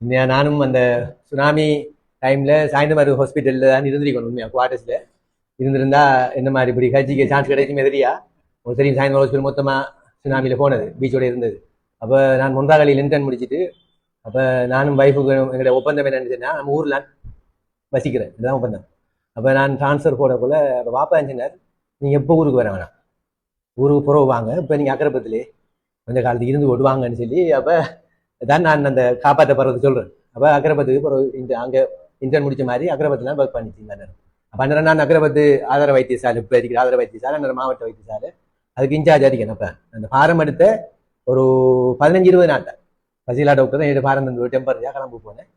உண்மையா நானும் அந்த சுனாமி டைம்ல சாயந்தரம் ஹாஸ்பிட்டலில் தான் இருந்திருக்கணும் உண்மையா குவார்டர்ஸ்ல இருந்திருந்தா என்ன மாதிரி இப்படி கட்சிக்கு சான்ஸ் கிடைக்கும் எதிரியா ஒரு தெரியும் சாயந்தரம் ஹாஸ்பிட்டல் மொத்தமாக சுனாமியில் போனது பீச்சோட இருந்தது. அப்போ நான் முந்தாகளில் இன்டர்ன் முடிச்சிட்டு அப்போ நானும் வைஃபுக்கு எங்களுடைய ஒப்பந்தம் என்னன்னு சொன்னால் நம்ம ஊரில் வசிக்கிறேன் இதுதான் ஒப்பந்தம். அப்போ நான் ட்ரான்ஸ்ஃபர் போடக்குள்ள அப்போ வாப்பா சொன்னார் நீங்கள் எப்போ ஊருக்கு வர வேணாம்? ஊருக்கு புறவு வாங்க இப்போ நீங்கள் அக்கரப்பத்திலே அந்த காலத்துக்கு இருந்து விடுவாங்கன்னு சொல்லி அப்போ தான் நான் அந்த காப்பாற்ற போறது சொல்றேன். அப்போ அக்ரபத்துக்கு பிறகு இந்த அங்கே இன்டர்ன் முடிச்ச மாதிரி அக்ரபத்தில் ஒர்க் பண்ணிட்டு இருந்தாரு. அப்போ அந்நேரம் நான் அக்ரபத்து ஆதார வைத்தியசாலை இப்போ இருக்கிற ஆதார வைத்தியசாலை அந்த மாவட்ட வைத்தியசாலை அதுக்கு இன்சார்ஜ் அடிக்கணும் அப்போ. அந்த பாரம் எடுத்த ஒரு பதினஞ்சு இருபது நாள் பசிலா டாக்டர் தான் என்னோட பாரம் தந்து டெம்பரரியாக கிளம்பு போனேன்.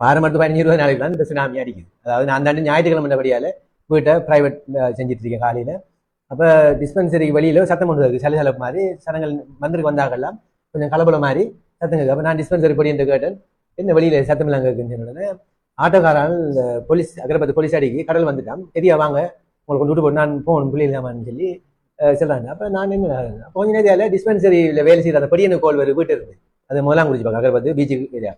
பாரம் எடுத்து பதினஞ்சு இருபது நாளைக்கு தான் இந்த சுனாமி அடிக்குது. அதாவது நான் தாண்டி ஞாயிற்றுக்கிழமை படியால வீட்டை பிரைவேட் செஞ்சுட்டு இருக்கேன் காலையில். அப்போ டிஸ்பென்சரிக்கு வெளியில் சத்தம் கொண்டு சில சலசலப்பு மாதிரி சனங்கள் மந்திருக்கு வந்தாங்கெல்லாம் கொஞ்சம் கலபல மாதிரி சத்தம் கேட்கு அப்ப நான் டிஸ்பென்சரி படி என்று கேட்டேன். என்ன வெளியில சத்தம் எல்லாம் கேட்குன்னு ஆட்டோக்காரன் போலீஸ் அகரபத்து போலீஸ் அடிக்கி கடல் வந்துட்டான். தெரியா வாங்க. உங்களுக்கு கொண்டு விட்டு போட்டு நான் போகணும் பிள்ளைங்களாமான்னு சொல்லி அஹ், சொல்றாங்க. அப்ப நான் என்ன அப்ப கொஞ்ச நேரத்தில் டிஸ்பென்சரியில் வேலை செய்யற அந்த படியனு கோல் வருது வீட்டு இருந்து. அது முதலாம் குடிச்சு பார்க்க அகரபத்து பீச்சுக்கு ஏரியா.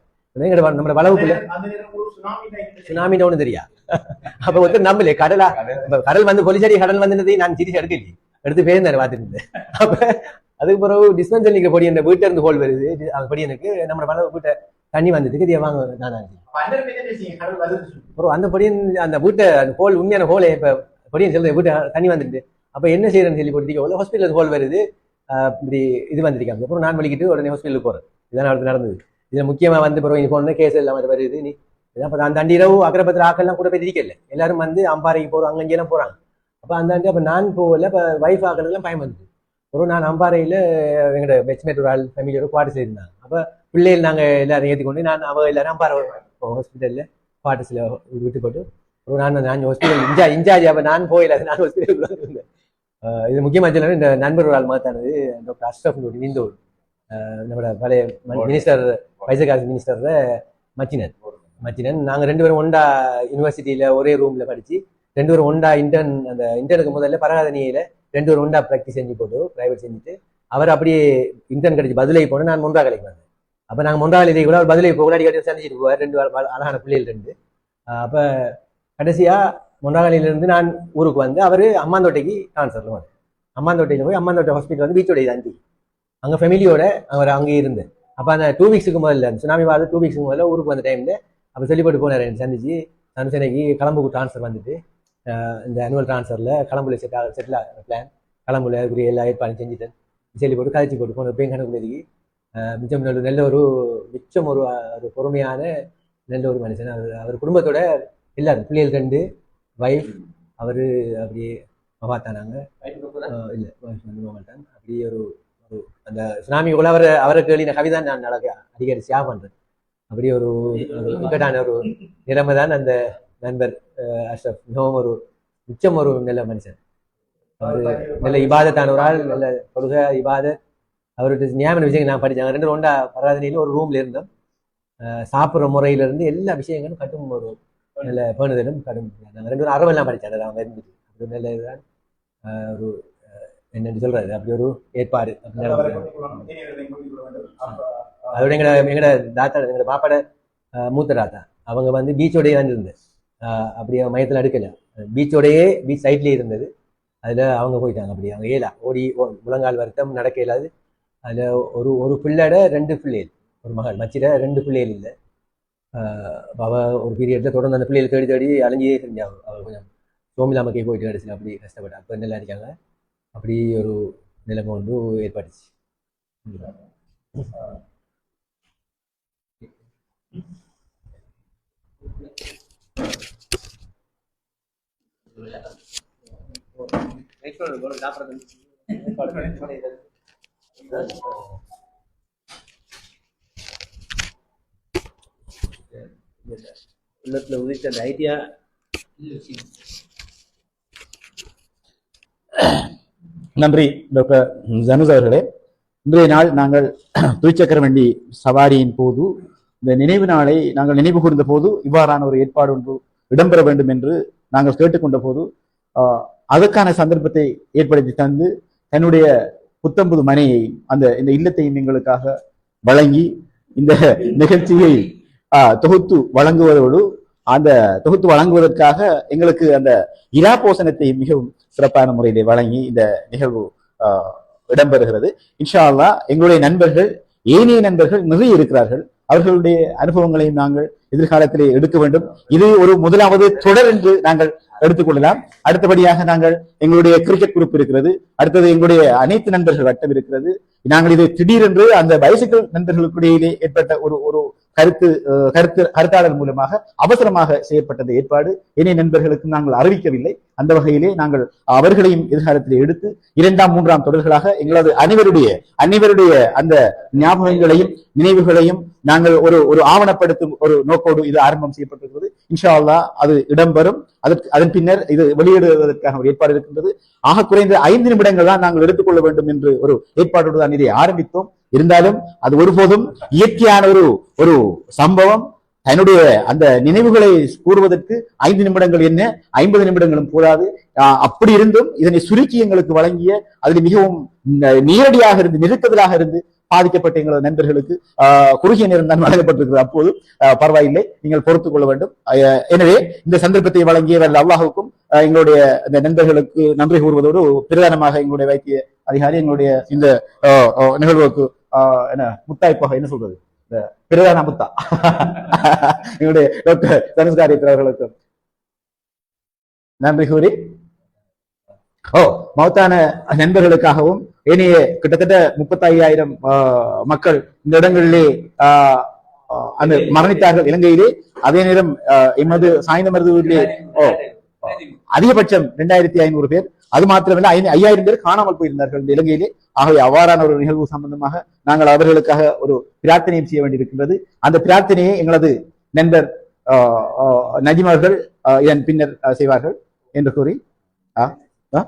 நம்ம வளவுக்குள்ள நேரம் சுனாமி ஒண்ணு தெரியா? அப்ப ஒருத்தர் நம்பல கடலா கடல். வந்து போலீசாரி கடல் வந்ததை நான் சிரிச்சு எடுக்கலையே. எடுத்து பேருந்தாரு பார்த்துட்டு. அப்ப அதுக்கு பிறகு டிஸ்பென்சரிக்கு பொடி அந்த வீட்டுல இருந்து கோல் வருது. அந்த படியனுக்கு நம்ம வளவு வீட்டை தண்ணி வந்ததுக்கு இது வாங்க. அப்புறம் அந்த படியன் அந்த வீட்டை அந்த ஹோல் உண்மையான ஹோலே இப்ப படியன் சொல்றது வீட்டை தண்ணி வந்துட்டு. அப்ப என்ன செய்யறேன்னு சொல்லி போட்டு ஹாஸ்பிட்டல் ஹோல் வருது. இப்படி இது வந்திருக்காங்க. அப்புறம் நான் வலிக்கிட்டு உடனே ஹாஸ்பிட்டலுக்கு போறேன். இதான் அடுத்து நடந்தது. இதுல முக்கியமா வந்து பிறகு இது போன கேஸ் எல்லாம் வருது. நீ அப்ப அந்த அண்டி இரவு அக்கரபத்தில் ஆக்கெல்லாம் கூட போய் இருக்கல எல்லாரும் வந்து அம்பாறைக்கு போறோம் அங்க இங்கெல்லாம் போறாங்க. அப்ப அந்த அண்டி அப்ப நான் போகல. இப்ப வைஃப் ஆக்கெல்லாம் பயம் வந்து ஒரு நான் அம்பாறையில எங்களோட பெட்ச்மேட் ஒரு ஆள் ஃபேமிலியோட குவார்டர்ஸ் இருந்தாங்க அப்ப பிள்ளைகள் நாங்க எல்லாரும் ஏற்றிக்கொண்டு நான் அவ எல்லாரும் அம்பாறை ஹாஸ்பிட்டல்ல குவார்டர்ஸ்ல விட்டு போட்டு ஒரு நான் நான் ஹாஸ்பிட்டல் இன்சார்ஜ் இன்சார்ஜ் அப்ப நான் போயில நான் ஹாஸ்பிட்டல் இருந்தேன் இது முக்கியமா சொல்லணும் இந்த நண்பர் ஒரு ஆள் மாத்தானது டாக்டர் அஷ்ரஃப் நூர் இந்தூர் நம்மளோட பழைய மினிஸ்டர் வைசகாஸ் மினிஸ்டர் மச்சினன். மச்சினன் நாங்க ரெண்டு பேரும் ஒண்டா யூனிவர்சிட்டியில ஒரே ரூம்ல படிச்சு ரெண்டு பேரும் ஒண்டா இன்டர்ன் அந்த இன்டர்னுக்கு முதல்ல பரகாதனியில ரெண்டு ஒரு ஒண்டா ப்ராக்டிஸ் செஞ்சு போட்டு ப்ரைவேட் செஞ்சுட்டு அவர் அப்படியே இன்டர்ன் கிடைச்சி பதிலை போன நான் முன்றா கலைக்கு வந்தேன். அப்போ நாங்கள் மூன்றா கலை கூட அவர் பதிலை போக அடிக்கடி சந்திச்சுட்டு போவார். ரெண்டு அழகான பிள்ளைகள் ரெண்டு. அப்போ கடைசியாக கடைசியா முன்றாகலையில இருந்து நான் ஊருக்கு வந்து அவர் அம்மாந்தோட்டைக்கு ட்ரான்ஸ்ஃபர்ல வந்தேன் அம்மாந்தோட்டையில் போய் அம்மாந்தோட்டை ஹாஸ்பிட்டல் வந்து பீச்சோடைய தந்தி. அங்கே ஃபெமிலியோட அவர் அங்கே இருந்தேன் அப்போ அந்த டூ வீக்ஸுக்கு முதல்ல சுனாமி வாத டூ வீக்ஸுக்கு முதல்ல ஊருக்கு வந்த டைமில் அப்போ சொல்லிப்பட்டு போனார் என்னை சந்திச்சு. சனுசனைக்கு கிளம்புக்கு கலம்புக்கு ட்ரான்ஸ்ஃபர் வந்துட்டு. இந்த அனுவல் ட்ரான்ஸ்ஃபரில் கலம்புல செட் செட்டில் பிளான் கலம்புல அதுக்குரிய எல்லா ஏற்பாடும் செஞ்சுட்டேன். சொல்லி போட்டு கதைச்சி போட்டு போன பேங்க் கணக்கு மிச்சம் நல்ல நல்ல ஒரு மிச்சம் ஒரு ஒரு பொறுமையான நல்ல ஒரு மனுஷன். அவர் அவர் குடும்பத்தோட எல்லாரும் பிள்ளைகள் கண்டு வைஃப் அவரு அப்படியே மகாத்தானாங்க இல்லை மகாத்தான் அப்படியே ஒரு ஒரு அந்த சுனாமிக்குள்ள அவர் அவரை கேளின கவிதை நான் நடக்க அடிக்கடி ஷேர் பண்றேன். அப்படியே ஒரு ஒரு இக்கட்டான ஒரு நிலைமை தான் அந்த நண்பர் அஷ்ரப். மிகவும் ஒரு மிச்சம் ஒரு நல்ல மனுஷன். அவரு நல்ல இபாதத்தான ஒரு ஆள் நல்ல தொழுகை இபாதத். அவர்கிட்ட ஞாபக விஷயங்கள் நான் படித்தேன். ரெண்டு ஒண்டா பராதனையில ஒரு ரூம்ல இருந்தோம். சாப்பிடுற முறையில இருந்து எல்லா விஷயங்களும் கடும் ஒரு நல்ல பேணுதலும் கடும். நாங்கள் ரெண்டு பேரும் அறவெல்லாம் படித்தேன் அவங்க இருந்துட்டு. ஒரு நல்ல இதுதான். ஒரு என்னன்னு சொல்றது? அப்படி ஒரு ஏற்பாடு. அதோட எங்கட எங்கட தாத்தா எங்கட பாப்பாட மூத்த தாத்தா. அவங்க வந்து பீச்சோடயே தான் இருந்தது. ஆஹ் அப்படியே மையத்தில் அடுக்கல. பீச்சோடையே பீச் சைட்லேயே இருந்தது. அதில் அவங்க போயிட்டாங்க அப்படி அவங்க ஏலா ஓடி ஓ- முழங்கால் வருத்தம் நடக்க இயலாது. அதில் ஒரு ஒரு பிள்ளையோட ரெண்டு பிள்ளைகள். ஒரு மகள் மச்சிட ரெண்டு பிள்ளைகள் இல்லை. அவள் ஒரு பீரியடில் தொடர்ந்து அந்த பிள்ளைகள் தேடி தேடி அலைஞ்சியே செஞ்சாங்க அவள் கொஞ்சம் சோமிலாமக்கே போயிட்டு கடைசியில் அப்படி கஷ்டப்பட்டா அப்போ நல்லா இருக்காங்க. அப்படி ஒரு நிலைமை ஒன்று ஏற்பட்டுச்சு. உள்ளத்துல உதித்த அந்த ஐடியா நன்றி டாக்டர் ஜனுஸ் அவர்களே. இன்றைய நாள் நாங்கள் துவிச்சக்கர வண்டி சவாரியின் போது இந்த நினைவு நாளை நாங்கள் நினைவு கூர்ந்த போது இவ்வாறான ஒரு ஏற்பாடு ஒன்று இடம்பெற வேண்டும் என்று நாங்கள் கேட்டுக்கொண்ட போது ஆஹ், அதற்கான சந்தர்ப்பத்தை ஏற்படுத்தி தந்து தன்னுடைய புத்தம்புது மனையை அந்த இந்த இல்லத்தையும் எங்களுக்காக வழங்கி இந்த நிகழ்ச்சியை ஆஹ், தொகுத்து வழங்குவதோடு அந்த தொகுத்து வழங்குவதற்காக எங்களுக்கு அந்த இரா போசனத்தை மிகவும் சிறப்பான முறையிலே வழங்கி இந்த நிகழ்வு ஆஹ், இடம்பெறுகிறது. இன்ஷா அல்லாஹ் எங்களுடைய நண்பர்கள் ஏனைய நண்பர்கள் நிறைய இருக்கிறார்கள். அவர்களுடைய அனுபவங்களையும் நாங்கள் எதிர்காலத்திலே எடுக்க வேண்டும். இது ஒரு முதலாவது தொடர் என்று நாங்கள் எடுத்துக்கொள்ளலாம். அடுத்தபடியாக நாங்கள் எங்களுடைய கிரிக்கெட் குரூப் இருக்கிறது. அடுத்தது எங்களுடைய அனைத்து நண்பர்கள் வட்டம் இருக்கிறது. நாங்கள் இது திடீரென்று அந்த பைசைக்கிள் நண்பர்களுக்கிடையிலே ஏற்பட்ட ஒரு ஒரு கருத்து கருத்து கருத்தாளர் மூலமாக அவசரமாக செய்யப்பட்டது ஏற்பாடு. இணைய நண்பர்களுக்கு நாங்கள் அறிவிக்கவில்லை. அந்த வகையிலே நாங்கள் அவர்களையும் எதிர்காலத்தில் எடுத்து இரண்டாம் மூன்றாம் தொடர்களாக எங்களது அனைவருடைய அனைவருடைய அந்த ஞாபகங்களையும் நினைவுகளையும் நாங்கள் ஒரு ஒரு ஆவணப்படுத்தும் ஒரு நோக்கோடு இது ஆரம்பம் செய்யப்பட்டிருக்கிறது. இன்ஷா அல்லாஹ் அது இடம்பெறும். அதற்கு அதன் பின்னர் இது வெளியிடுவதற்கான ஒரு ஏற்பாடு இருக்கின்றது. ஆக குறைந்த ஐந்து நிமிடங்கள் தான் நாங்கள் எடுத்துக்கொள்ள வேண்டும் என்று ஒரு ஏற்பாடோடு தான் இதை ஆரம்பித்தோம். இருந்தாலும் அது ஒருபோதும் இயற்கையான ஒரு ஒரு சம்பவம். தன்னுடைய அந்த நினைவுகளை கூறுவதற்கு ஐந்து நிமிடங்கள் என்ன? ஐம்பது நிமிடங்களும் கூடாது அப்படி இருந்தும் இதனை சுருக்கி எங்களுக்கு வழங்கிய அதில் மிகவும் நேரடியாக இருந்து நெருக்கதலாக இருந்து பாதிக்கப்பட்ட எங்களது நண்பர்களுக்கு ஆஹ் குறுகிய நேரம் தான் வழங்கப்பட்டிருக்கிறது. அப்போது பரவாயில்லை. நீங்கள் பொறுத்துக் கொள்ள வேண்டும். எனவே இந்த சந்தர்ப்பத்தை வழங்கிய வல்ல அல்லாஹுக்கும் எங்களுடைய இந்த நண்பர்களுக்கு நன்றி கூறுவதோடு பிரதானமாக எங்களுடைய வைத்திய அதிகாரி எங்களுடைய இந்த ஆஹ் நிகழ்வுக்கு ஆஹ் என்ன முத்தாய்ப்பாக என்ன சொல்றது? இந்த பிரதான முத்தா. எங்களுடைய டாக்டர் தனுஷ்காரி அவர்களுக்கு நன்றி கூறி ஓ மௌத்தான நண்பர்களுக்காகவும் ஏனைய கிட்டத்தட்ட முப்பத்தி ஐயாயிரம் மக்கள் இந்த இடங்களிலே ஆஹ், அந்த மரணித்தார்கள் இலங்கையிலே. அதே நேரம் ஆஹ், எமது சாய்ந்த மருதுவிலே ஓ அதிகபட்சம் இரண்டாயிரத்தி ஐநூறு பேர். அது மாத்திரமல்ல ஐயாயிரம் பேர் காணாமல் போயிருந்தார்கள் இந்த இலங்கையிலே. ஆகவே அவ்வாறான ஒரு நிகழ்வு சம்பந்தமாக நாங்கள் அவர்களுக்காக ஒரு பிரார்த்தனையும் செய்ய வேண்டியிருக்கின்றது. அந்த பிரார்த்தனையை எங்களது நண்பர் ஆஹ், அவர்கள் இதன் பின்னர் செய்வார்கள் என்று கூறி ആ?